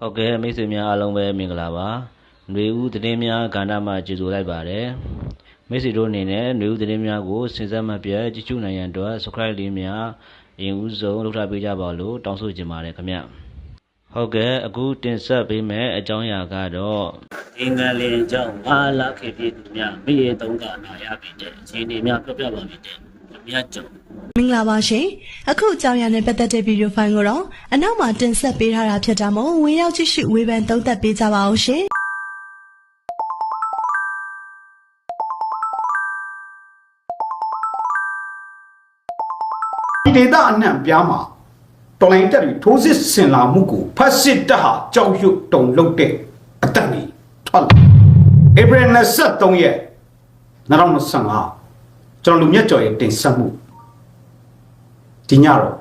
ဟုတ်ကဲ့မိတ်ဆွေများအားလုံးပဲမင်္ဂလာပါຫນွေဦးသတင်းများကဏ္ဍမှာကြိုဆိုလိုက်ပါတယ်မိတ်ဆွေတို့အနေနဲ့ຫນွေဦးသတင်းများကိုစဉ်ဆက်မပြတ်ကြည့်ရှုနိုင်ရန်အတွက် subscribe လေးများအရင်ဦးဆုံးလုပ်ထားပေးကြပါလို့တောင်းဆိုချင်ပါတယ်ခင်ဗျဟုတ်ကဲ့အခုတင်ဆက်ပေးမယ့်အကြောင်းအရာကတော့အင်္ဂလန်ကြောင့်အားလာခေပြည်သူများမိရေသုံးကနာရပြီတဲ့အခြေအနေများပြပြပါမယ်တဲ့ မြတ်ကြောင့်မင်္ဂလာပါရှင်အခုအကြောင်းအရာနဲ့ပတ်သက်တဲ့ဗီဒီယိုဖိုင်ကိုတော့အနောက်မှာတင်ဆက်ပေးထားတာဖြစ်တာမို့ဝင်ရောက်ကြည့်ရှုဝေဖန်သုံးသပ်ပေးကြပါအောင်ရှင်ဒီဒေသအနှံ့ပြားမှာတော်လိုင်းတက်ပြီးထိုးစစ်ဆင်လာမှုကိုဖတ်စစ်တပ်ဟာကြောက်ရွံ့တုန်လှုပ်တဲ့အတက်ကြီးထွက်လာဧပြီ23ရက်2025 ကျွန်တော်လူမြတ်ကျော်ရဲ့တင်ဆက်မှုဒီညတော့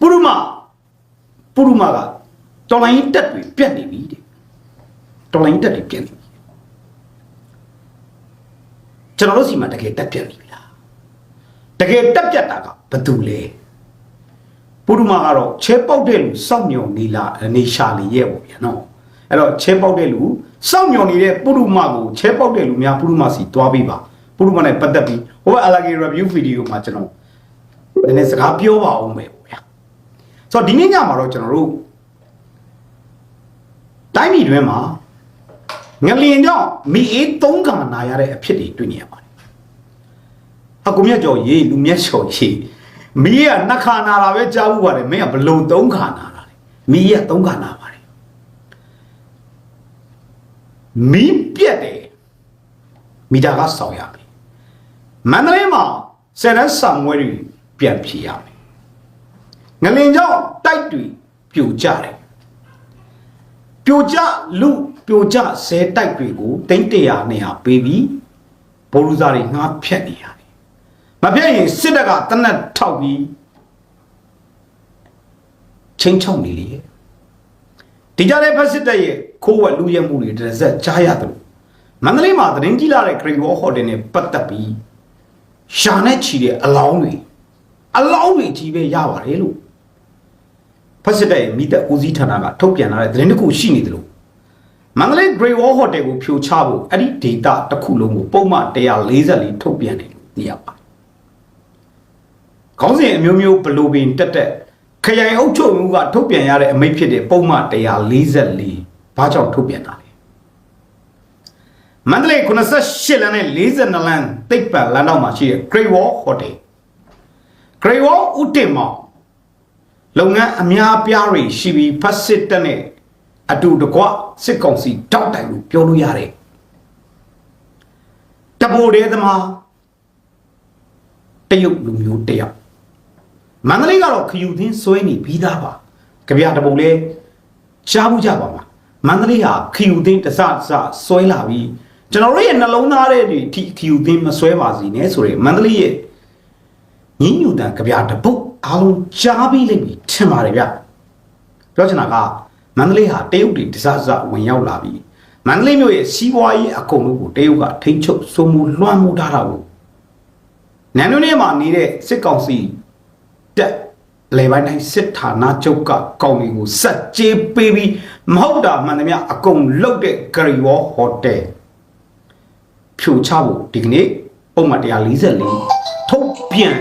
ပုရုမပုရုမကတော်လိုင်းတက်ပြီးပြက်နေပြီတဲ့တော်လိုင်းတက်ပြီးပြက်နေပြီကျွန်တော်တို့စီမှာတကယ်တက်ပြက်နေပြီလားတကယ်တက်ပြတ်တာကဘသူလဲပုရုမာကတော့ချဲပေါက်တဲ့လူစောင့်မျှော်နေလာနေရှာလေရဲ့ပေါ့ဗျာနော်အဲ့တော့ချဲပေါက်တဲ့လူစောင့်မျှော်နေတဲ့ပုရုမာကိုချဲပေါက်တဲ့လူများပုရုမာစီတွားပေးပါ ပုရုမာနဲ့ပတ်သက်ပြီးဟိုဘက်အလာဂီ review video မှာကျွန်တော်နည်းနည်းစကားပြောပါအောင်မယ်ပေါ့ဗျာဆိုတော့ဒီနေ့ညမှာတော့ကျွန်တော်တို့တိုင်းပြည်တွင်းမှာငလင်ကြောင့်မိအေးသုံးကံနာရတဲ့အဖြစ်တွေတွေ့နေရပါတယ်အကူမြတ်ကျော်ရေးလူမြတ်ကျော်ရေးမီးကနှစ်ခါနာတာပဲကြားဘူးပါတယ်မင်းကဘလုံသုံးခါနာတာလေမီးကသုံးခါနာပါတယ်မီးပြက်တယ်မီတာကဆောင်းရမယ် မန္တလေးမှာဆယ်ရက်ဆောင်ဝဲတွေပြန်ဖြေရမယ်ငလင်ကြောင့်တိုက်တွေပြိုကျတယ်ပြိုကျလူပြိုကျဆဲတိုက်တွေကိုတိမ့်တရာနေရာပေးပြီးဘိုးလူစားတွေငါဖြတ်နေရတယ်မပြည့်ရင်စစ်တပ်ကတနက်ထောက်ပြီးချင်းချောက်နေလေဒီကြတဲ့ဖက်စစ်တပ်ရဲ့ခိုးဝက်လူရဲမှုတွေတစ်စက်ကြားရတယ်လို့မန္တလေးမှာသတင်းကြီးလာတဲ့ Great Wall Hotel နဲ့ပတ်သက်ပြီး ရှာနဲ့ချီတဲ့အလောင်းတွေအလောင်းတွေကြီးပဲရပါတယ်လို့ဖက်စစ်တပ်ရဲ့မိသက်ဦးစီးဌာနကထုတ်ပြန်လာတဲ့သတင်းတစ်ခုရှိနေတယ်လို့မန္တလေး Great Wall Hotel ကိုဖြိုချဖို့အဲ့ဒီဒေတာတစ်ခုလုံးကိုပုံမှန်144ထုတ်ပြန်တယ်လို့သိရပါတယ်ခေါင်းစဉ်အမျိုးမျိုးဘလိုပင်တက်တက်ခရိုင်အုပ်ချုပ်မှုကထုတ်ပြန်ရတဲ့အမိန့်ဖြစ်တဲ့ပုံမှန်144ဘာကြောင့်ထုတ်ပြန်တာလဲ မန္တလေး98လမ်းနဲ့42လမ်းတိတ်ပတ်လမ်းတော့မှာရှိတဲ့ Great Wall Hotel Great Wall ဥတင်မောင်လုပ်ငန်းအများပြားတွေရှိပြီးဖတ်စစ်တက်နဲ့အတူတကွစစ်ကောင်စီတောက်တိုင်လို့ပြောလို့ရတယ်တပိုတဲသမားတရုတ်လူမျိုးတယောက်မန္တလေးကတော့ခယူသင်းဆွဲနေပြီးသားပါကြပြတပုံလဲရှားမှုကြပါမှာမန္တလေးဟာခယူသင်းတစတစဆွဲလာပြီး ကျွန်တော်တို့ရဲ့နှလုံးသားတဲ့ဒီခခယူသင်းမဆွဲပါစီနဲ့ဆိုရယ်မန္တလေးရဲ့ညညူတန်ကြပြတပုတ်အားလုံးကြားပြီးလိမ့်မယ်ထင်ပါတယ်ဗျပြောချင်တာကမန္တလေးဟာတရုတ်တွေတစစဝင်ရောက်လာပြီးမန္တလေးမြို့ရဲ့စီးပွားရေးအကုန်လုံးကိုတရုတ်ကထိန်းချုပ်စိုးမိုးလွှမ်းမိုးထားတာကိုနန်နုနေမှာနေတဲ့စစ်ကောင်စီတက်လေပိုင်းတိုင်းစစ်ဌာနချုပ်ကကောင်းတွေကိုစက်ကြေးပေးပြီးမဟုတ်တာမှန်သမျှအကုန်လုတ်တဲ့ဂရီဝေါ်ဟိုတယ် ဖြိုချဖို့ဒီကနေ့ပုံမှန်144ထုတ်ပြန်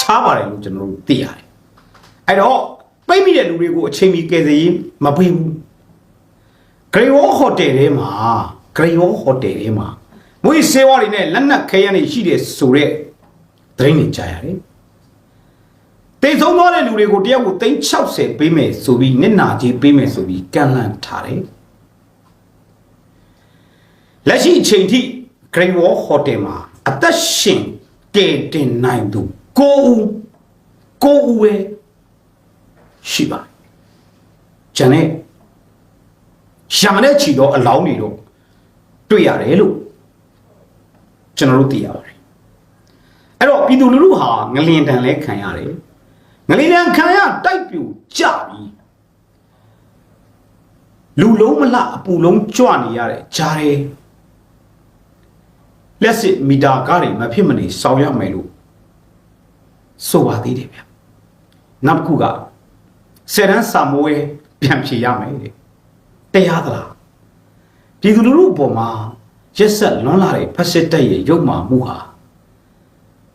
ချပါတယ်လို့ကျွန်တော်တို့သိရတယ်အဲ့တော့ပိတ်မိတဲ့လူတွေကိုအချိန်မီကယ်ဆယ်ရေးမပေးဘူးဂရီဝေါ်ဟိုတယ်ထဲမှာဂရီဝေါ်ဟိုတယ်ထဲမှာမွေးစေဝါတွေနဲ့လက်နက်ခဲယမ်းတွေရှိတယ်ဆိုတော့သတင်းတွေကြားရတယ်တိတ်ဆုံးသွားတဲ့လူတွေကိုတယောက်ကို360ပေးမယ်ဆိုပြီးနစ်နာကြီးပေးမယ်ဆိုပြီးကန့်လန့်ထားတယ် လက်ရှိအချိန်ထိ Great Wall Hotel မှာအသက်ရှင်ကယ်တင်နိုင်သူ9ဦး9ဦးပဲရှိပါကျန်တဲ့ရှာမတဲ့ချီတော့အလောင်းတွေတော့တွေ့ရတယ်လို့ကျွန်တော်တို့သိရပါတယ်အဲ့တော့ပြည်သူလူထုဟာငလင်တန်လဲခံရတယ်ငလီလန်ခံရတိုက်ပြူကြပြီလူလုံးမလအပူလုံးကြွနေရတဲ့ဂျားရဲ လက်စစ်မီတာကားတွေမဖြစ်မနေဆောင်ရမယ်လို့ဆိုပါသေးတယ်ဗျနောက်တစ်ခုကဆယ်တန်းစာမိုးရဲ့ပြန်ဖြေရမယ်တဲ့တရားသလားပြည်သူလူထုအပေါ်မှာရက်ဆက်လွန်လာတဲ့ဖက်စစ်တပ်ရဲ့ရုပ်မာမှုဟာ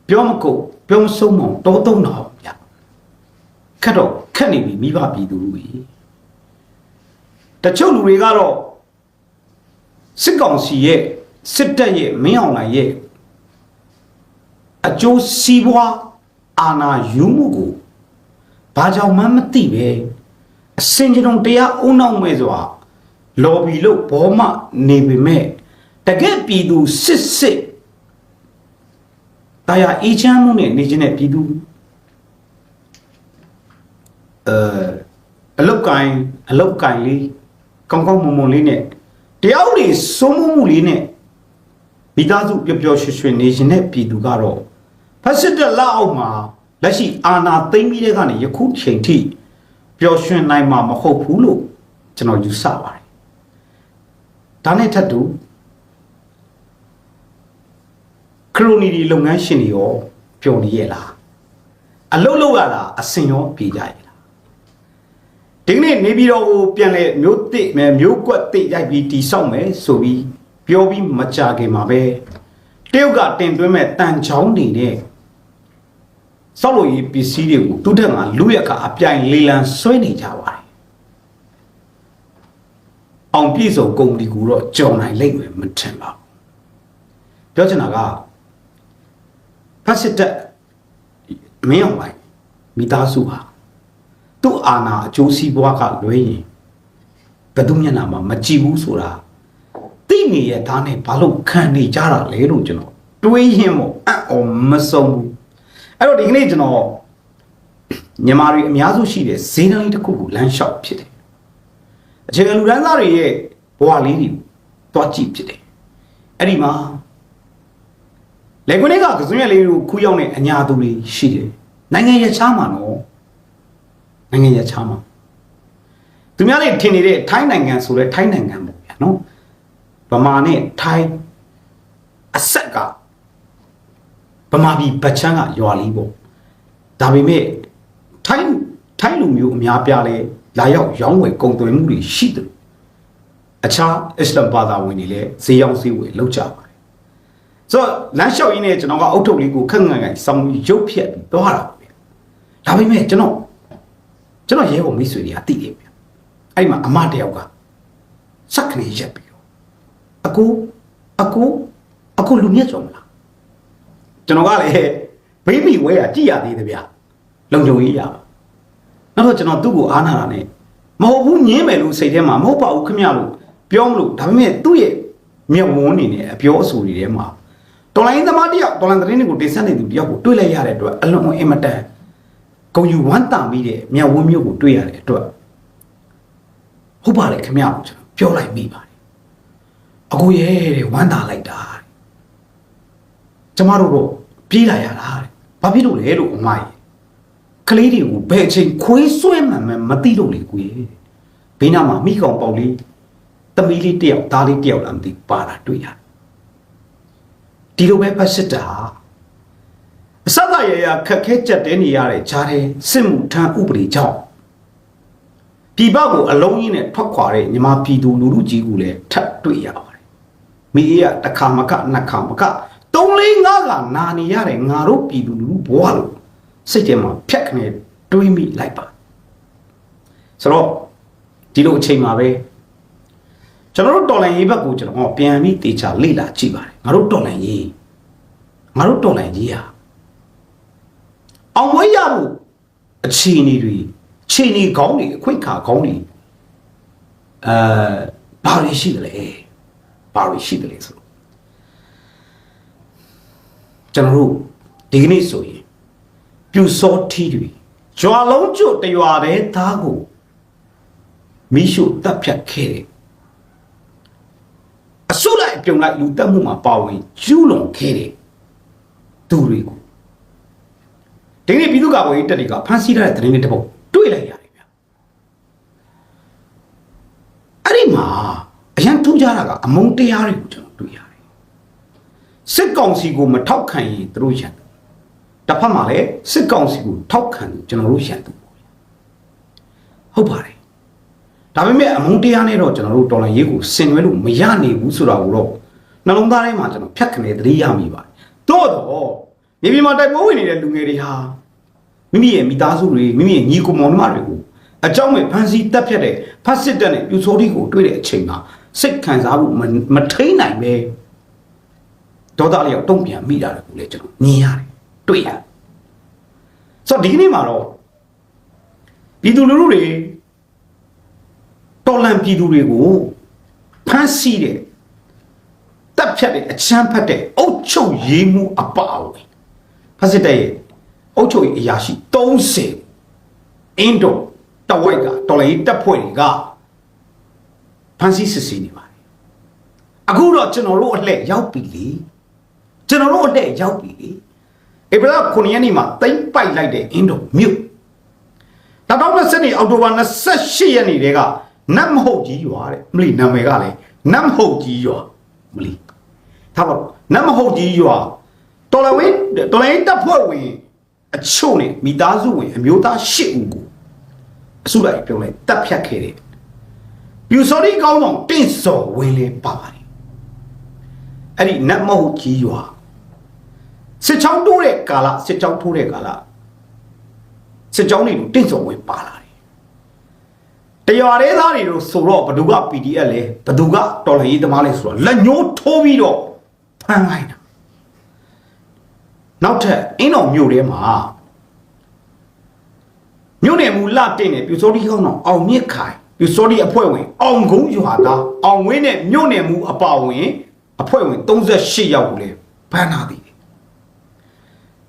ပြောမကုတ်ပြောမဆုံးမအောင်တောသုံးတော့ဗျခက်တော့ခက်နေပြီမိဘပြည်သူလူကြီးတချို့လူတွေကတော့စစ်ကောင်စီရဲ့ စစ်တပ်ရဲ့မင်းအောင်လှိုင်ရဲ့အကျိုးစီးပွားအာဏာယူမှုကိုဘာကြောင့်မှမသိပဲအစင်ကြုံတရားအုံနောက်မဲ့စွာလော်ဘီလို့ဘောမနေပေမဲ့တကယ်ပြည်သူစစ်စစ်တရားအေးချမ်းမှုနဲ့နေခြင်းတဲ့ပြည်သူအဲအလုတ်ကိုင်းအလုတ်ကိုင်းလေးကောင်းကောင်းမွန်မွန်လေးနဲ့တရားဥပဒေစိုးမိုးမှုလေးနဲ့ မိသားစုပျော်ပျော်ရွှင်ရွှင်နေခြင်းတဲ့ပြည်သူကတော့ဖက်စစ်တပ်လက်အောက်မှာလက်ရှိအာဏာသိမ်းပြီးတဲ့ကနေယခုချိန်ထိပျော်ရွှင်နိုင်မှာမဟုတ်ဘူးလို့ကျွန်တော်ယူဆပါတယ်ဒါနဲ့ထပ်တူခရိုနီဒီလုပ်ငန်းရှင်တွေရောပျော်နေရဲ့လားအလုပ်လုပ်ရတာအစင်ရောပြေးကြရဲ့လားဒီကနေ့နေပြည်တော်ကိုပြန်လဲမျိုးတစ်မယ်မျိုးကွက်တစ်ရိုက်ပြီးတီဆောက်မယ်ဆိုပြီး ပြောပြီးမကြခင်မှာပဲတရုတ်ကတင်သွင်းမဲ့တန်ချောင်းနေနဲ့ဆောက်လို့ရေးပစ္စည်းတွေကိုသူတက်မှာလူရက်ကအပြိုင်လေးလံဆွဲနေကြပါတယ်အောင်ပြည့်စုံကုမ္ပဏီကူတော့ကြော်နိုင်လိမ့်မယ်မထင်ပါဘူးပြောချင်တာကဖက်စစ်တက်မင်းအောင်လိုက်မိသားစုဟာသူ့အာဏာအကျိုးစီးပွားကလွဲရင်ဘယ်သူမျက်နှာမှာမကြည့်ဘူးဆိုတာတိ နေရဲ့သားနဲ့ဘာလို့ခံနေကြတာလဲလို့ကျွန်တော်တွေးရင်မို့အံ့ဩမဆုံးဘူးအဲ့တော့ဒီကနေ့ကျွန်တော်ညီမတွေအများစုရှိတဲ့ဈေးနှုန်းလေးတစ်ခုကိုလမ်းလျှောက်ဖြစ်တယ်အခြေခံလူဒန်းသားတွေရဲ့ဘဝလေးတွေကိုတွားကြည့်ဖြစ်တယ်အဲ့ဒီမှာလေကွန်းတွေကကစွန်းရက်လေးကိုခူးရောက်နေအညာသူတွေရှိတယ်နိုင်ငံရခြားမှာနော်နိုင်ငံရခြားမှာသူများတွေထင်နေတဲ့ထိုင်းနိုင်ငံဆိုတဲ့ထိုင်းနိုင်ငံပေါ့ဗျာနော် ဗမာနဲ့ထိုင်းအဆက်ကဗမာပြည်ဗချမ်းကရွာလေးပေါ့ဒါပေမဲ့ထိုင်းထိုင်းလူမျိုးအများပြားလဲလာရောက်ရောင်းဝယ်ကုန်သွယ်မှုတွေရှိတယ်အခြားအစ္စလမ်ဘာသာဝင်တွေလည်းဈေးရောင်းဈေးဝယ်လုပ်ကြပါတယ်ဆိုတော့လမ်းလျှောက်ရင်းနဲ့ကျွန်တော်ကအုတ်ထုတ်လေးကိုခက်ငန်ငန်စောင်းရုပ်ဖြတ်ပြီးသွားတာပဲဒါပေမဲ့ကျွန်တော်ကျွန်တော်ရဲဘော်မိတ်ဆွေတွေကသိတယ်ဗျအဲ့မှာအမတယောက်ကစက်ကနေရက်ပြီးတော့ အကူအကူအကူလူမြတ်ကြော်မလားကျွန်တော်ကလည်းဘိမိဝဲရကြည်ရသေးတယ်ဗျလုံခြုံရေးရပါနောက်တော့ကျွန်တော်သူ့ကိုအားနာတာနဲ့မဟုတ်ဘူးညင်းမယ်လို့စိတ်ထဲမှာမဟုတ်ပါဘူးခင်ဗျလို့ပြောမလို့ဒါပေမဲ့သူ့ရဲ့မျက်ဝန်းနေနဲ့အပြောအဆိုတွေထဲမှာတော်လိုင်းသမားတယောက်တော်လိုင်းသတင်းတွေကိုတင်ဆက်နေသူတယောက်ကိုတွေ့လိုက်ရတဲ့အတွက်အလွန်အင်မတန်ဂုံယူဝမ်းတာမိတဲ့မျက်ဝန်းမျိုးကိုတွေ့ရတဲ့အတွက်ဟုတ်ပါတယ်ခင်ဗျလို့ကျွန်တော်ပြောလိုက်မိပါတယ် အကိုရဲ့တဲ့ဝမ်းတာလိုက်တာတဲ့ကျမတို့တော့ပြေးလာရတာတဲ့ဘာဖြစ်လို့လဲလို့အမကြီးကလေးတွေကိုဘယ်အချိန်ခွေးဆွဲမှန်မှန်မသိလို့လေကိုရဲ့ဘေးနားမှာမိကောင်ပေါက်လေးသမီးလေးတယောက်သားလေးတယောက်လာမသိပါတာတွေ့ရတယ်ဒီလိုပဲဖတ်စစ်တာအစကရရခက်ခဲကြက်တဲနေရတဲ့ဂျားတဲ့စစ်မှုထမ်းဥပဒေကြောင့်ပြည်ပကိုအလုံးကြီးနဲ့ထွက်ခွာတဲ့ညီမပြည်သူလူထုကြီးကိုလည်းထပ်တွေ့ရပါတယ် မိအေးကတစ်ခါမကနှစ်ခါမကသုံးလေးငါးကနာနေရတဲ့ငါတို့ပြည်သူလူထုဘဝလို့စိတ်ထဲမှာဖြတ်ခနဲ့တွေးမိလိုက်ပါဆိုတော့ဒီလိုအချိန်မှာပဲကျွန်တော်တို့တော်လိုင်းရေးဘက်ကိုကျွန်တော်ပြန်ပြီးတေချာလေ့လာကြည့်ပါတယ်ငါတို့တော်လိုင်းရေးငါတို့တော်လိုင်းရေးဟာအောင်ဝဲရဖို့အခြေအနေတွေအခြေအနေကောင်းတွေအခွင့်အခါကောင်းတွေအဲဘာတွေရှိတယ်လဲ ဘာတွေရှိတယ်လဲဆိုတော့ကျွန်တော်တို့ဒီကနေ့ဆိုရင်ပြူစောထီးတွေကြွာလုံးကျွတ်တရွာတဲ့သားကိုမိရှုတပ်ဖြတ်ခဲ့တယ်အဆုလိုက်ပြုံလိုက်လူတက်မှုမှာပါဝင်ကျူးလွန်ခဲ့တယ်သူတွေကိုဒီနေ့ပြည်သူ့ကာကွယ်ရေးတပ်တွေကဖမ်းဆီးထားတဲ့သတင်းတွေတစ်ပုဒ်တွေ့လိုက်ရတယ်ဗျအဲ့ဒီမှာ အရန်ထူးခြားတာကအမုန်းတရားတွေကိုကျွန်တော်တွေ့ရတယ်စစ်ကောင်စီကိုမထောက်ခံရင်သူတို့ရန်တစ်ဖက်မှာလည်းစစ်ကောင်စီကိုထောက်ခံတယ်ကျွန်တော်တို့ရန်သူပေါ့ဟုတ်ပါတယ်ဒါပေမဲ့အမုန်းတရားနဲ့တော့ကျွန်တော်တို့တော်လန်ရေးကိုဆင်နွှဲလို့မရနိုင်ဘူးဆိုတာကိုတော့နှလုံးသားထဲမှာကျွန်တော်ဖြတ်ခနဲ့သတိရမိပါတယ်တော့တော့မြေပြင်မှာတိုက်ပွဲဝင်နေတဲ့လူငယ်တွေဟာမိမိရဲ့မိသားစုတွေမိမိရဲ့ညီကိုမောင်နှမတွေကိုအကြောင်းမဲ့ဖန်စီတက်ဖြတ်တဲ့ဖတ်စစ်တပ်နဲ့ပြူစောတိကိုတွေ့တဲ့အချိန်မှာ စိတ်ခံစားဖို့မမထိန်နိုင်ပဲဒေါသလေးကိုတုံ့ပြန်မိတာကိုလည်းကျွန်တော်မြင်ရတယ်တွေ့ရတယ်ဆိုတော့ဒီကနေ့မှာတော့ပြည်သူလူထုတွေတော်လန်ပြည်သူတွေကိုဖမ်းဆီးတဲ့တပ်ဖြတ်တဲ့အချမ်းဖတ်တဲ့အုတ်ချုပ်ရေးမှုအပအဝင်ဖတ်စစ်တဲ့ရဲ့အုတ်ချုပ်ရေးအရာရှိ30အင်းတော့တဝိုက်ကတော်လိုင်းတပ်ဖွဲ့တွေက ဖမ်းဆီးစစ်ဆေးနေပါတယ်အခုတော့ကျွန်တော်တို့အလှည့်ရောက်ပြီလေကျွန်တော်တို့အလှည့်ရောက်ပြီလေဧပြီလ9ရက်နေ့မှာတိမ့်ပိုက်လိုက်တဲ့အင်းတော့မြို့2020နှစ်အောက်တိုဘာ28ရက်နေ့တည်းကနတ်မဟုတ်ကြီးရွာတဲ့မလီနာမည်ကလည်းနတ်မဟုတ်ကြီးရွာမလီထားပါတော့နတ်မဟုတ်ကြီးရွာတော်လဝင်းတော်လိုင်းတပ်ဖွဲ့ဝင်အချို့နဲ့မိသားစုဝင်အမျိုးသား၈ဦးကိုအစုလိုက်ပြုံးလိုက်တပ်ဖြတ်ခဲ့တဲ့ ပြူစော်ဒီကောင်းဆောင်တင့်စော်ဝင်လေးပါပါတယ်အဲ့ဒီနတ်မဟုတ်ကြီးရွာစစ်ချောင်းတိုးတဲ့ကာလစစ်ချောင်းထိုးတဲ့ကာလစစ်ချောင်းတွေတင့်စော်ဝင်ပါလာတယ်တရွာသေးသားတွေတို့ဆိုတော့ဘဒုက PDF လဲဘဒုကတော်လှန်ရေးသမားလဲဆိုတော့လက်ညှိုးထိုးပြီးတော့ဖမ်းလိုက်တာနောက်ထပ်အင်းတော်မြို့ထဲမှာမြို့နယ်မူလတင်နေပြူစောတိကောင်းတော်အောင်မြင့်ခိုင် ပြူစောတိအဖွဲ့ဝင်အောင်ကုန်းရွာသားအောင်ဝင်းနဲ့မြို့နယ်မူအပါဝင်အဖွဲ့ဝင်38ယောက်ကိုလည်းဖမ်းထားသည်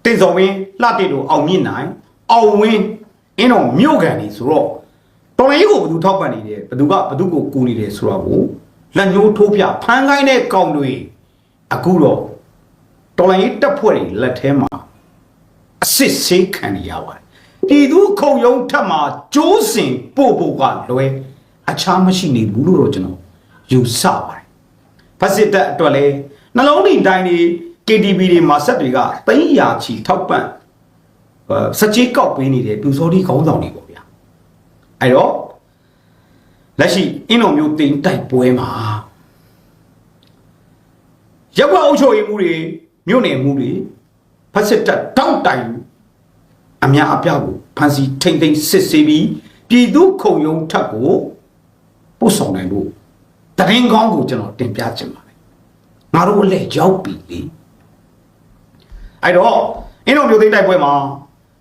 တင်စော်ဝင်းလှတိတို့အောင်မြင့်နိုင်အောင်ဝင်းအင်းတော်မြို့ကန်နေဆိုတော့တော်လိုင်းကိုဘယ်သူထောက်ပံ့နေတယ်ဘယ်သူကဘယ်သူကိုကူနေတယ်ဆိုတာကိုလက်ညှိုးထိုးပြဖမ်းခိုင်းတဲ့ကောင်တွေအခုတော့တော်လိုင်းတပ်ဖွဲ့တွေလက်ထဲမှာအစ်စ်ဆေးခံနေရပါတယ် ပြည်သူခုံရုံးထက်မှာကျိုးစင်ပို့ဖို့ကလွယ်အခြားမရှိနေဘူးလို့တော့ကျွန်တော်ယူဆပါတယ်ဖက်စစ်တပ်အတွက်လဲနှလုံးထိန်တိုင်းတွေ KTV တွေမှာဆက်တွေကသိန်းရာချီထောက်ပံ့အဲစကြေးကောက်ပေးနေတဲ့ပြူစောတိခေါင်းဆောင်တွေပေါ့ဗျာအဲ့တော့လက်ရှိအင်းတော်မျိုးတင်တိုက်ပွဲမှာရပ်ကွက်အုပ်ချုပ်ရေးမှုတွေမြို့နယ်မှုတွေဖက်စစ်တပ်တောက်တိုင် အများအပြားကိုဖန်စီထိမ့်သိမ့်စစ်ဆေးပြီးပြည်သူခုံရုံးထက်ကိုပို့ဆောင်နိုင်လို့တရင်ကောင်းကိုကျွန်တော်တင်ပြချင်ပါတယ်ငါတို့အလဲရောက်ပြီလေအဲ့တော့အင်းတော်မျိုးသိမ်းတိုက်ပွဲမှာ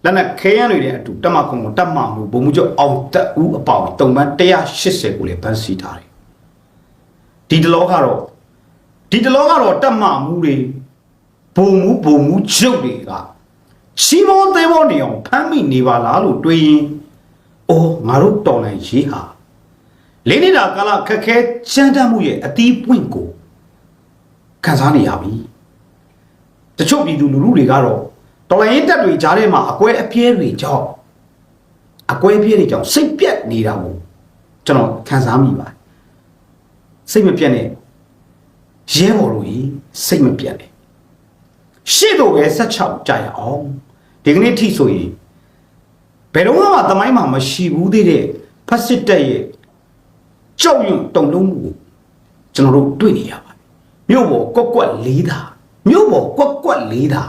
လက်နက်ခဲယမ်းတွေနဲ့အတူတက်မခုံကိုတက်မမှုဘုံမှုကျော်အောင်တက်ဦးအပေါင်းတုံပန်း180ကိုလည်းဖန်စီထားတယ်ဒီတလောကတော့ဒီတလောကတော့တက်မမှုတွေဘုံမှုဘုံမှုချုပ်တွေက ချီမောသေးမောနေအောင်ဖမ်းမိနေပါလားလို့တွေးရင်အိုးငါတို့တော်နိုင်ရေးဟာလေးနေတာကာလခက်ခဲကြမ်းတမ်းမှုရဲ့အတီးပွင့်ကိုခံစားနေရပြီတချို့ပြည်သူလူထုတွေကတော့တော်လိုင်းရေးတက်တွေကြားထဲမှာအကွဲအပြဲတွေကြောင့်အကွဲအပြဲတွေကြောင့်စိတ်ပြက်နေတာကိုကျွန်တော်ခံစားမိပါတယ်စိတ်မပြက်နဲ့ရဲဘော်တို့ကြီးစိတ်မပြက်နဲ့ရှေ့တော့ပဲဆက်ချောက်ကြရအောင် ဒီကနေ့ထိဆိုရင်ဘယ်တော့မှသမိုင်းမှာမရှိဘူးသေးတဲ့ဖက်စစ်တပ်ရဲ့ကြောက်ရွံ့တုန်လုံးမှုကိုကျွန်တော်တို့တွေ့နေရပါတယ်မြို့ပေါ်ကွက်ကွက်လေးတာမြို့ပေါ်ကွက်ကွက်လေးတာ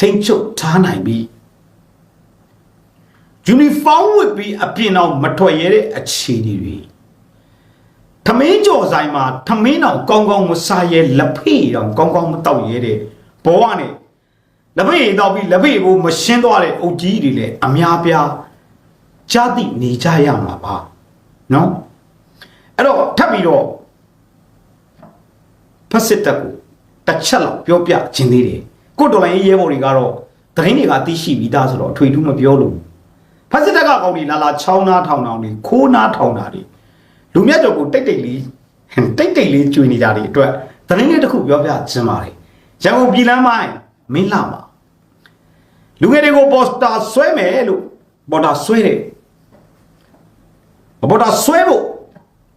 ထိန်ချုပ်ထားနိုင်ပြီးယူနီဖောင်းဝတ်ပြီးအပြင်အောင်မထွက်ရတဲ့အခြေအနေတွေ ထမင်းကြော်ဆိုင်မှာထမင်းအောင်ကောင်းကောင်းမစားရဲလက်ဖေးအောင်ကောင်းကောင်းမတောက်ရဲတဲ့ဘောကနဲ့လက်ဖေးတောက်ပြီးလက်ဖေးကိုမရှင်းသွားတဲ့အုပ်ကြီးတွေလည်းအများပြားကြားသိနေကြရမှာပါနော်အဲ့တော့ထပ်ပြီးတော့ဖက်စစ်တပ်ကိုတစ်ချက်လောက်ပြောပြခြင်းသေးတယ်ကိုတော်လိုင်းရဲဘော်တွေကတော့သတင်းတွေကသိရှိပြီးသားဆိုတော့အထွေထူးမပြောလို့ဖက်စစ်တပ်ကကောင်းဒီလာလာချောင်းနာထောင်ထောင်တွေခိုးနာထောင်တာတွေ လူမြတ်တော်ကိုတိတ်တိတ်လေးတိတ်တိတ်လေးကျွေနေကြတဲ့အတွက်သတင်းလေးတစ်ခုပြောပြခြင်းပါတယ်ရန်ကုန်ပြည်လမ်းမိုင်းမင်းလာမှာလူငယ်တွေကိုပေါ်စတာဆွဲမယ်လို့ပေါ်တာဆွဲတယ်ပေါ်တာဆွဲဖို့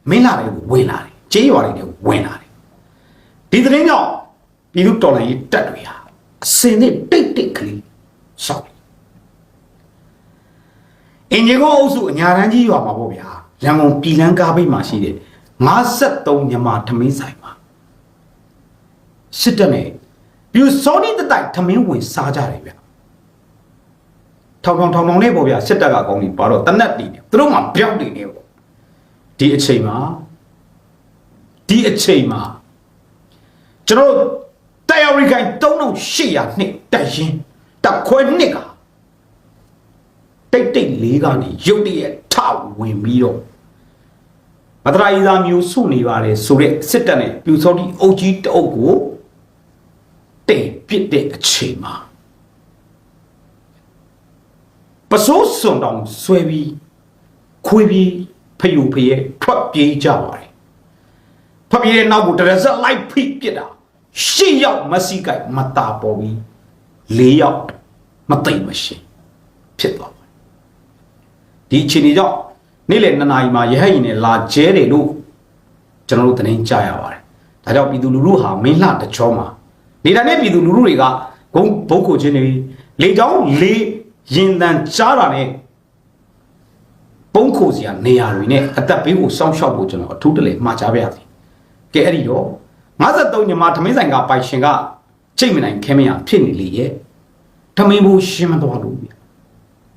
မင်းလာတယ်ဝင်လာတယ်ကျေးရွာတွေနဲ့ဝင်လာတယ်ဒီသတင်းကြောင့်ပြည်သူတော်လှန်ရေးတပ်တွေဟာအစင်နဲ့တိတ်တိတ်ကလေးစောက်တယ်အင်ဂျင်ကုန်းအုပ်စုအညာတန်းကြီးရွာမှာပေါ့ဗျာ ရန်ကုန်ပြည်လန်းကားပိတ်မှာရှိတဲ့53ညမာထမင်းဆိုင်မှာစစ်တပ်နဲ့ပြူစောနေတတိုက်ထမင်းဝင်စားကြတယ်ဗျထောင်ထောင်ထောင်ထောင်နဲ့ပေါ့ဗျာစစ်တပ်ကကောင်းပြီပါတော့တနက်တည်နေသူတို့မှပြောက်နေနေပေါ့ဒီအချိန်မှာဒီအချိန်မှာကျွန်တော်တို့တက်ရောက်ရိခိုင်3800နှစ်တက်ရင်တက်ခွဲနှစ်က တိတ်တိတ်လေးကနေရုတ်တရက်ထဝင်ပြီးတော့မတရာဤသားမျိုးစုနေပါတယ်ဆိုရက်စစ်တပ်နဲ့ပြူစောတိအုပ်ကြီးတအုပ်ကိုတိတ်ပစ်တဲ့အချိန်မှာပစိုးစွန်တောင်ဆွဲပြီးခွေးပြီးဖယုဖယဲထွက်ပြေးကြပါတယ်ဖပြေးတဲ့နောက်ကိုတရဇက်လိုက်ဖိပစ်တာရှစ်ယောက်မစီကိုက်မတာပေါ်ပြီးလေးယောက်မသိမ့်မရှင်ဖြစ်သွားပါတယ် ဒီအချိန်ကြီးကြောင့်နေ့လယ်2နာရီမှာရဟတ်ရင်နဲ့လာကျဲတယ်လို့ကျွန်တော်တို့သတင်းကြရပါတယ်ဒါကြောင့်ပြည်သူလူထုဟာမင်းလှတချောမှာနေတာနဲ့ပြည်သူလူထုတွေကဂုံဘုတ်ကိုချင်းနေလေချောင်းလေးရင်တန်ကြားတာနဲ့ပုံခိုစရာနေရာတွေနဲ့အသက်ဘေးကိုစောင့်ရှောက်ဖို့ကျွန်တော်အထူးတလဲမှာချပါရစေကဲအဲ့ဒီတော့53ညမှာထမင်းဆိုင်ကပိုင်ရှင်ကချိန်မနိုင်ခဲမရဖြစ်နေလေရဲ့ထမင်းဘူးရှင်းမသွားလို့ဗျ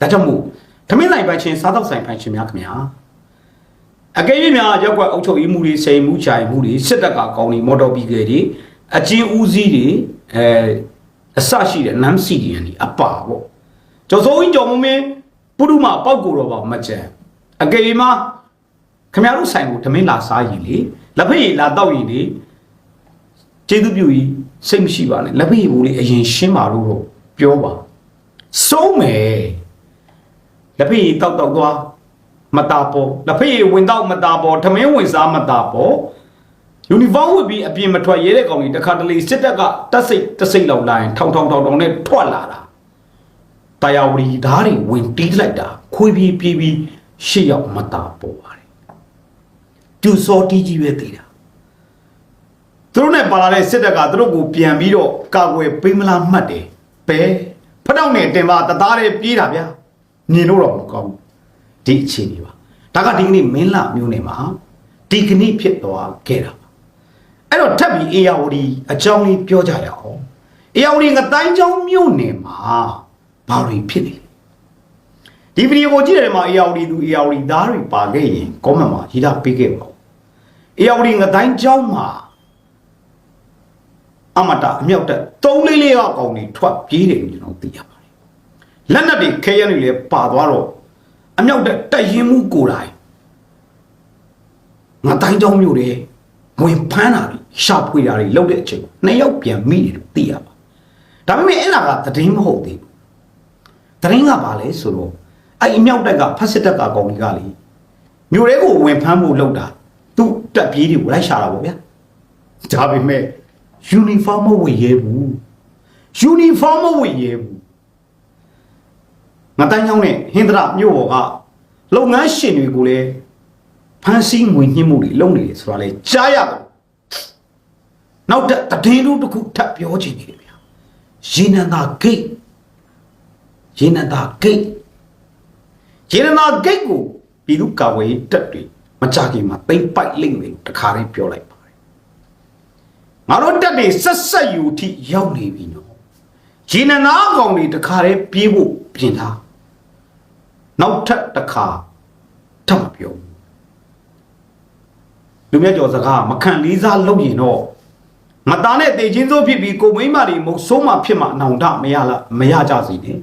ဒါကြောင့်မို့ ထမင်းဆိုင်ပိုင်ရှင်စားတော့ဆိုင်ပိုင်ရှင်များခင်ဗျာအကယ်၍များရက်ွက်အုပ်ချုပ်ရေးမှုတွေစိန်မှုချိုင်မှုတွေစစ်တပ်ကကောင်းနေမော်တော်ဘီကယ်တွေအချင်းဦးစီးတွေအဲအစရှိတဲ့နမ်စီဒီယန်တွေအပါပေါ့ကျော်စိုးကြီးကျော်မမင်းပုရုမပောက်ကိုတော့ပါမကြံအကယ်၍မှာခင်ဗျားတို့ဆိုင်ကိုထမင်းလာစားရင်လေလက်ဖက်ရည်လာတော့ရင်လေကျေးဇူးပြုကြီးစိတ်မရှိပါနဲ့လက်ဖက်ရည်ဘူးလေးအရင်ရှင်းပါလို့တော့ပြောပါစိုးမယ် လက်ဖက်ရည်တောက်တောက်သွားမတာပေါ်လက်ဖက်ရည်ဝင်တော့မတာပေါ်ထမင်းဝင်စားမတာပေါ်ယူနီဖောင်းဝတ်ပြီးအပြင်မထွက်ရဲတဲ့ကောင်ကြီးတခါတလေစစ်တပ်ကတက်စိတ်တစိတ်လောက်လာရင်ထောင်ထောင်ထောင်ထောင်နဲ့ထွက်လာတာတရားဝရီဓာတ်တွေဝင်တီးလိုက်တာခွေးပြီးပြေးပြီးရှေ့ရောက်မတာပေါ်ပါတယ်ကျူစောတီးကြီးပဲတည်တာသူတို့နဲ့ပါလာတဲ့စစ်တပ်ကသူတို့ကိုပြန်ပြီးတော့ကာကွယ်ပေးမလားမှတ်တယ်ဘဲဖတောက်နဲ့တင်ပါတသားလေးပြေးတာဗျာ မြင်လို့တော့မကောင်းဘူးဒီအခြေအနေပါဒါကဒီကနေ့မင်းလာမျိုးနယ်မှာဒီကနေ့ဖြစ်သွားခဲ့တာပါအဲ့တော့ထပ်ပြီးအေယာဝတီအကြောင်းလေးပြောကြရအောင်အေယာဝတီငတိုင်းချောင်းမြို့နယ်မှာဘာတွေဖြစ်နေလဲဒီဗီဒီယိုကိုကြည့်တယ်မှာအေယာဝတီသူအေယာဝတီသားတွေပါခဲ့ရင် comment မှာရေးတာပေးခဲ့ပါဦးအေယာဝတီငတိုင်းချောင်းမှာအမတာအမြောက်တက်သုံးလေးလေးကကောင်တွေထွက်ပြေးတယ်လို့ကျွန်တော်သိရပါတယ် လက်နက်တွေခဲရနေလေပါသွားတော့အမြောက်တက်တက်ရင်မှုကိုယ်တိုင်ငါတိုင်းကြောင်းမျိုးတွေဝင်ဖမ်းတာတွေရှာဖွေတာတွေလုပ်တဲ့အချိန်နှစ်ယောက်ပြန်မိတယ်လို့သိရပါဒါပေမဲ့အဲ့ဒါကသတင်းမဟုတ်သေးဘူးသတင်းကပါလဲဆိုတော့အဲ့အမြောက်တက်ကဖက်စစ်တက်ကကောင်ကြီးကလေမျိုးတွေကိုဝင်ဖမ်းဖို့လုပ်တာသူ့တက်ပြေးတွေကိုလိုက်ရှာတာပေါ့ဗျာဒါပေမဲ့ uniform မဝတ်ရဲဘူး uniform မဝတ်ရဲဘူး ငါတိုင်းချောင်းနဲ့ဟင်္ဒရာမြို့ပေါ်ကလုပ်ငန်းရှင်တွေကိုလည်းဖမ်းဆီးငွေညှိမှုတွေလုပ်နေတယ်ဆိုတာလေကြားရတယ်နောက်တည်င်းတို့တစ်ခုထပ်ပြောချင်နေတယ်ဗျာရေနံသာဂိတ်ရေနံသာဂိတ်ရေနံသာဂိတ်ကိုပြည်သူ့ကာကွယ်ရေးတပ်တွေမကြခင်မှာတိမ့်ပိုက်လိမ့်မယ်လို့တခါလေးပြောလိုက်ပါတယ်ငါတို့တပ်တွေဆက်ဆက်ယူထိရောက်နေပြီနော်ရေနံသာကောင်တွေတခါလေးပြေးဖို့ပြင်ထား နောက်ထပ်တစ်ခါထပ်မပြောဘူးလူမြတ်ကျော်စကားမခံလေးစားလုပ်ရင်တော့မသားနဲ့တေချင်းစိုးဖြစ်ပြီးကိုမိမတွေမုတ်ဆိုးမှဖြစ်မှအနောင်တမရလားမရကြစီနဲ့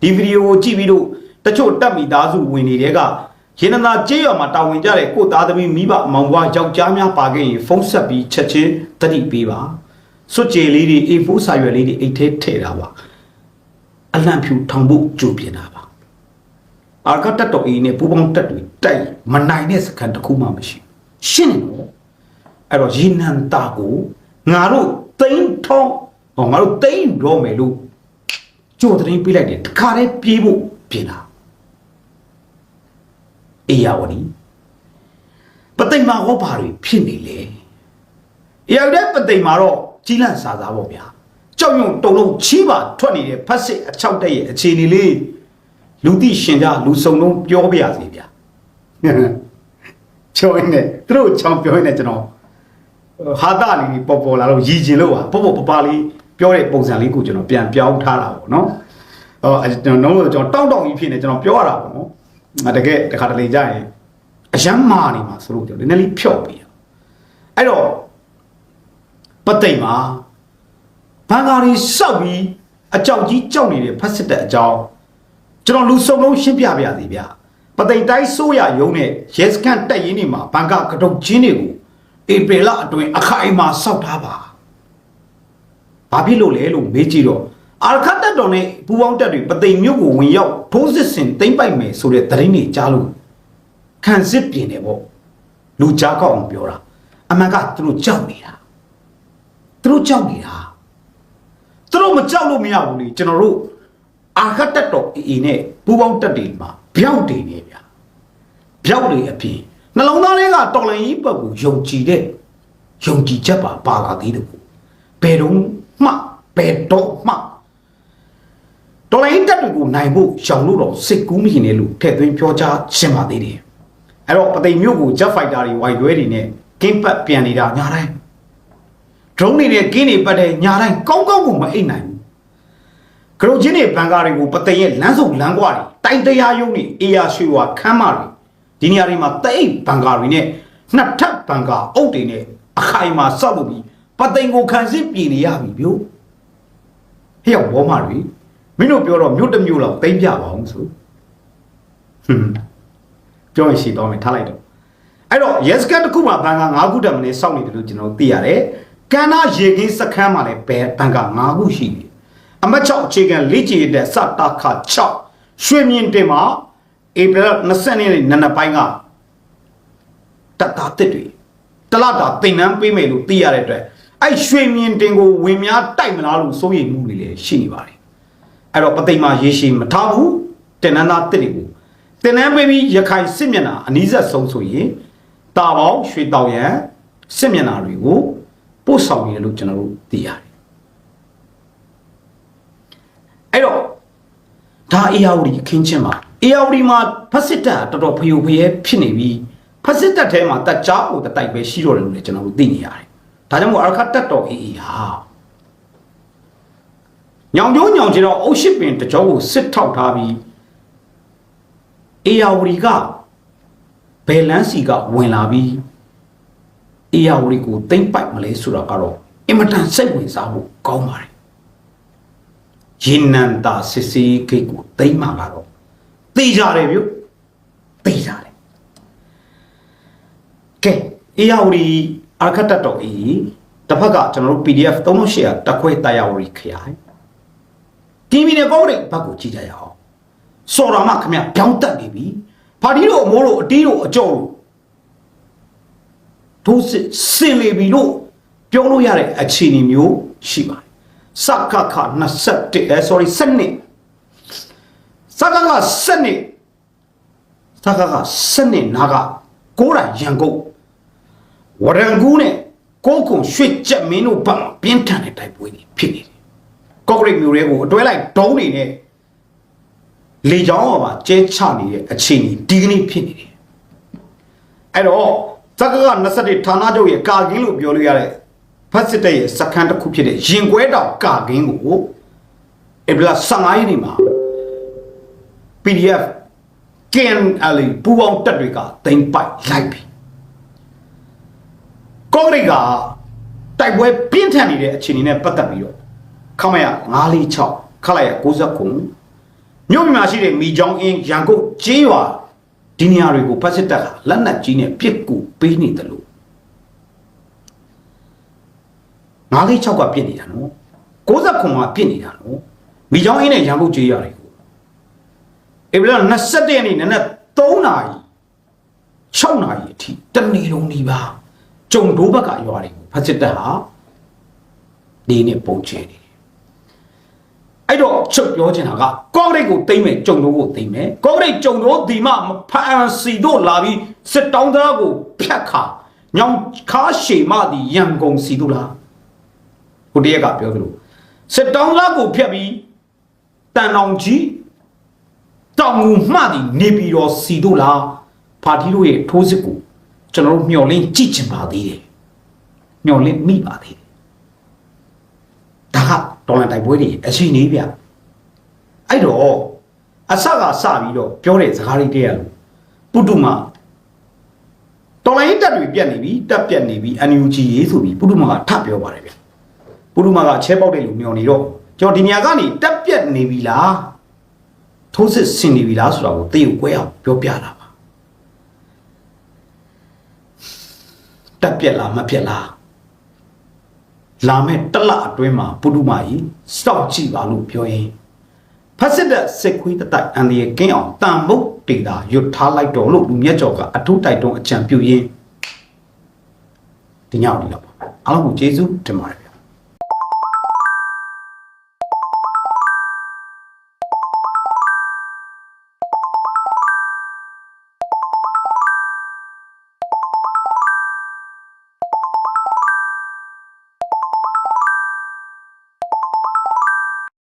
ဒီဗီဒီယိုကိုကြည့်ပြီးတော့တချို့တက်မိသားစုဝင်နေတဲ့ကရေနနာကျေးရွာမှာတာဝန်ကြတဲ့ကိုသားသမီးမိဘမောင်ဘွားယောက်ျားများပါခဲ့ရင်ဖုန်းဆက်ပြီးချက်ချင်းတတိပေးပါစွတ်ကြေလေးတွေ A4 စာရွက်လေးတွေအိတ်ထဲထည့်တာပါအလန့်ဖြူထောင်ဖို့ကြိုပြင်တာပါ အာကတက်တော်အင်းနဲ့ပူပေါင်းတက်တွေတိုက်မနိုင်တဲ့စကန်တစ်ခုမှမရှိရှင်းနေတော့အဲ့တော့ရေနံတာကိုငါတို့တိမ့်ထောင်းဟောငါတို့တိမ့်တော့မယ်လို့ကြိုသတင်းပေးလိုက်တယ်တခါတည်းပြေးဖို့ပြင်တာအေယာဝတီပသိမ်မာဟောဘာတွေဖြစ်နေလဲအေယာဝတီပသိမ်မာတော့ကြီးလန့်စားစားပေါ့ဗျာကြောက်ရွံ့တုံလုံးချီးပါထွက်နေတဲ့ဖက်စစ်အချောက်တက်ရဲ့အခြေအနေလေး လူသိရှင်ကြလူစုံလုံးပြောပြရစီဗျာချောင်းနေသူတို့ချောင်းပြောနေကျွန်တော်ဟာတာလေးပေါ်ပေါ်လာလို့ရည်ကျင်လို့ပါပေါ်ပေါ်ပပလေးပြောတဲ့ပုံစံလေးကိုကျွန်တော်ပြန်ပြောင်းထားတာပေါ့နော်ဟောကျွန်တော်လုံးလို့ကျွန်တော်တောင်းတောင်းကြီးဖြစ်နေကျွန်တော်ပြောရတာပေါ့နော်တကယ်တခါတလေကြာရင်အယမ်းမာနေမှာဆိုလို့ကျွန်တော်နည်းနည်းလေးဖြော့ပြီးအဲ့တော့ပသိမ်မှာဘန်ကာရီစောက်ပြီးအကြောက်ကြီးကြောက်နေတဲ့ဖက်စစ်တဲ့အကြောင်း ကျွန်တော်လူစုံလုံးရှင်းပြပါရစေဗျပသိမ်တိုင်းဆိုးရယုံနဲ့ရဲစခန့်တက်ရင်းနေမှာဘန်ကာကတုတ်ချင်းတွေကိုဧပြီလအတွင်းအခိုင်အမာစောက်ထားပါဘာဖြစ်လို့လဲလို့မေးကြည့်တော့အာခတ်တက်တော်နဲ့ပူပေါင်းတက်တွေပသိမ်မြို့ကိုဝင်ရောက်ထိုးစစ်ဆင်သိမ့်ပိုက်မယ်ဆိုတဲ့သတင်းတွေကြားလို့ခံစစ်ပြင်တယ်ပေါ့လူကြားကောက်အောင်ပြောတာအမှန်ကသူတို့ကြောက်နေတာသူတို့ကြောက်နေတာသူတို့မကြောက်လို့မရဘူးလေကျွန်တော်တို့ အာခတ်တက်တော်အေးနဲ့ပူပေါင်းတက်တွေမှာဘျောက်တွေနေဗျာဘျောက်တွေအပြင်နှလုံးသားလေးကတော်လိုင်းကြီးဘက်ကိုယုံကြည်တဲ့ယုံကြည်ချက်ပါပါလာသေးတယ်ကိုဘယ်တော့မှဘယ်တော့မှတော်လိုင်းတက်တွေကိုနိုင်ဖို့ရှောင်လို့တော့စိတ်ကူးမိနေလို့ထည့်သွင်းပြောကြားရှင်းပါသေးတယ်အဲ့တော့ပသိမ်မြို့ကို jet fighter တွေဝိုင်တွဲတွေနဲ့ကင်းပတ်ပြန်နေတာညာတိုင်း drone တွေနဲ့ကင်းတွေပတ်တဲ့ညာတိုင်းကောင်းကောင်းကိုမအိတ်နိုင်ဘူး ကရုချင်းတွေဘန်ကာတွေကိုပသိမ်ရဲ့လမ်းစုံလမ်းကွာတွေတိုင်တရားရုံးတွေအေယာရွှေဝါခမ်းမတွေဒီနေရာတွေမှာတိတ်ဘန်ကာတွေနဲ့နှစ်ထပ်ဘန်ကာအုပ်တွေနဲ့အခိုင်မှာစောက်လို့ပြီးပသိမ်ကိုခံစစ်ပြည်နေရပြီဗျို့ဟဲ့ရောက်ဘောမတွေမင်းတို့ပြောတော့မြို့တစ်မြို့လောက်တိမ့်ပြပါအောင်ဆိုဟွန်းပြောရင်ရှိတော့မယ်ထားလိုက်တော့အဲ့တော့ yes ကတစ်ခုမှာဘန်ကာ9ခုတက်မနေစောက်နေတယ်လို့ကျွန်တော်သိရတယ်ကန္နာရေကင်းစခန်းမှာလည်းဘယ်ဘန်ကာ9ခုရှိတယ် အမတ်6အခြေခံလေ့ကျင့်တဲ့စတာခ6ရွှေမြင့်တင်မှာဧပြီ20ရက်နေ့နနက်ပိုင်းကတတ်တာတစ်တွေတလတာတင်နန်းပေးမယ်လို့သိရတဲ့အတွက်အဲ့ရွှေမြင့်တင်ကိုဝင်များတိုက်မလားလို့စိုးရိမ်မှုတွေလည်းရှိနေပါတယ်အဲ့တော့ပသိမ်မှာရေရှည်မထားဘူးတင်နန်းသားတစ်တွေကိုတင်နန်းပေးပြီးရခိုင်စစ်မျက်နှာအနီးဆက်ဆုံးဆိုရင်တာပေါင်းရွှေတောင်ရန်စစ်မျက်နှာတွေကိုပို့ဆောင်နေတယ်လို့ကျွန်တော်တို့သိရတယ် အဲ့တော့ဒါအေယာဝတီခင်းချင်းမှာအေယာဝတီမှာဖက်စစ်တပ်တော်တော်ဖျို့ဖျဲဖြစ်နေပြီးဖက်စစ်တပ်ထဲမှာတက်ကြားကိုတတိုက်ပဲရှိတော့တယ်လို့လည်းကျွန်တော်တို့သိနေရတယ်ဒါကြောင့်မို့အရခတ်တက်တော်အေးအေးဟာညောင်ကျိုးညောင်ကျတော့အုတ်ရှိပင်တကြောကိုစစ်ထောက်ထားပြီးအေယာဝတီကဘယ်လန်းစီကဝင်လာပြီးအေယာဝတီကိုတိမ့်ပိုက်မလဲဆိုတာကတော့အင်မတန်စိတ်ဝင်စားဖို့ကောင်းပါတယ် ရင်နန္တာစစ်စီဂိတ်ကိုတိမ့်မှာကတော့သိကြတယ်ဗျသိကြတယ်ကဲအေယာဝတီအာခတ်တတ်တော်အေးတစ်ဖက်ကကျွန်တော်တို့ PDF 3800တက်ခွဲတရားဝတီခရိုင် TV နဲ့ကောင်းတဲ့ဘက်ကိုကြည့်ကြရအောင်စော်တော်မှခမပြောင်းတက်နေပြီဖာဒီတို့အမိုးတို့အတီးတို့အကြောတို့တို့စစ်စင်လေပြီလို့ပြောလို့ရတဲ့အခြေအနေမျိုးရှိပါတယ် စက္ကခ21အဲ sorry စနစ်စက္ကခစနစ်စက္ကခစနစ်နာကကိုးတိုင်ရန်ကုန်ဝရံကူးနဲ့ကိုကုံရွှေချက်မင်းတို့ဘက်မှာပြင်းထန်တဲ့တိုက်ပွဲတွေဖြစ်နေတယ်ကော့ဂရိတ်မျိုးတွေကိုအတွဲလိုက်ဒုံးနေနဲ့လေချောင်းပေါ်မှာကျဲချနေတဲ့အခြေအနေဒီကနေ့ဖြစ်နေတယ်အဲ့တော့သက်ကက21ဌာနချုပ်ရဲ့ကာကင်းလို့ပြောလို့ရတဲ့ ဖတ်စစ်တဲ့ရဲ့စခန်းတစ်ခုဖြစ်တဲ့ရင်ကွဲတောင်ကာကင်းကိုအဘလာ15ရက်နေ့မှာ PDF KNL ပူပေါင်းတက်တွေကတင်ပိုက်လိုက်ပြီကော့ဂရိတ်ကတိုက်ပွဲပြင်းထန်နေတဲ့အခြေအနေနဲ့ပတ်သက်ပြီးတော့ခမရ946ခလိုက်ရ69မြို့မြန်မာရှိတဲ့မိချောင်းအင်းရန်ကုန်ကျေးရွာဒီနေရာတွေကိုဖက်စစ်တပ်ကလက်နက်ကြီးနဲ့ပစ်ကူပေးနေတယ်လို့ 946ကပြစ်နေတာနော်69ကပြစ်နေတာနော်မိချောင်းအင်းနဲ့ရန်ကုန်ကျေးရွာတွေကိုဧပြီလ21ရက်နေ့နနက်3နာရီ6နာရီအထိတနေ့လုံးဒီပါကြုံတိုးဘက်ကရွာတွေကိုဖက်စစ်တပ်ဟာဒီနေ့ပုံချနေတယ်အဲ့တော့ချုပ်ပြောချင်တာကကော့ဂရိတ်ကိုတိမ့်မယ်ကြုံတို့ကိုတိမ့်မယ်ကော့ဂရိတ်ကြုံတို့ဒီမှမဖန်စီတို့လာပြီးစစ်တောင်းသားကိုဖြတ်ခါညောင်ခါရှေမဒီရန်ကုန်စီတို့လား ဟိုတရက်ကပြောသလိုစစ်တောင်းသားကိုဖြတ်ပြီးတန်အောင်ကြီးတတောင်ငူမှသည်နေပြည်တော်စီတို့လားပါတီတို့ရဲ့ထိုးစစ်ကိုကျွန်တော်တို့မျှော်လင့်ကြည့်ချင်ပါသေးတယ်မျှော်လင့်မိပါသေးတယ်ဒါကဒေါ်လာတိုက်ပွဲတွေအချိန်ကြီးဗျအဲ့တော့အဆကစပြီးတော့ပြောတဲ့စကားလေးတည်းရလို့ပုတုမတော်လိုင်းတက်တွေပြတ်နေပြီတက်ပြတ်နေပြီ NUG ရေးဆိုပြီးပုတုမကထပ်ပြောပါတယ်ဗျ ပုတုမကချဲပေါက်တဲ့လူမျောနေတော့ကျွန်တော်ဒီနေရာကနေတက်ပြတ်နေပြီလားထိုးစစ်ဆင်နေပြီလားဆိုတာကိုသိကိုကွဲအောင်ပြောပြတာပါတက်ပြတ်လားမပြတ်လားလာမဲ့တစ်လအတွင်းမှာပုတုမကြီးစောက်ကြည့်ပါလို့ပြောရင်ဖက်စစ်တဲ့စစ်ခွေးတတိုက်အန်ဒီရဲ့ကင်းအောင်တန်မုတ်တေတာရွတ်ထားလိုက်တော့လို့လူမြတ်ကျော်ကအထူးတိုက်တွန်းအကြံပြုရင်းဒီညောင်ဒီတော့ပါအားလုံးကိုကျေးဇူးတင်ပါတယ်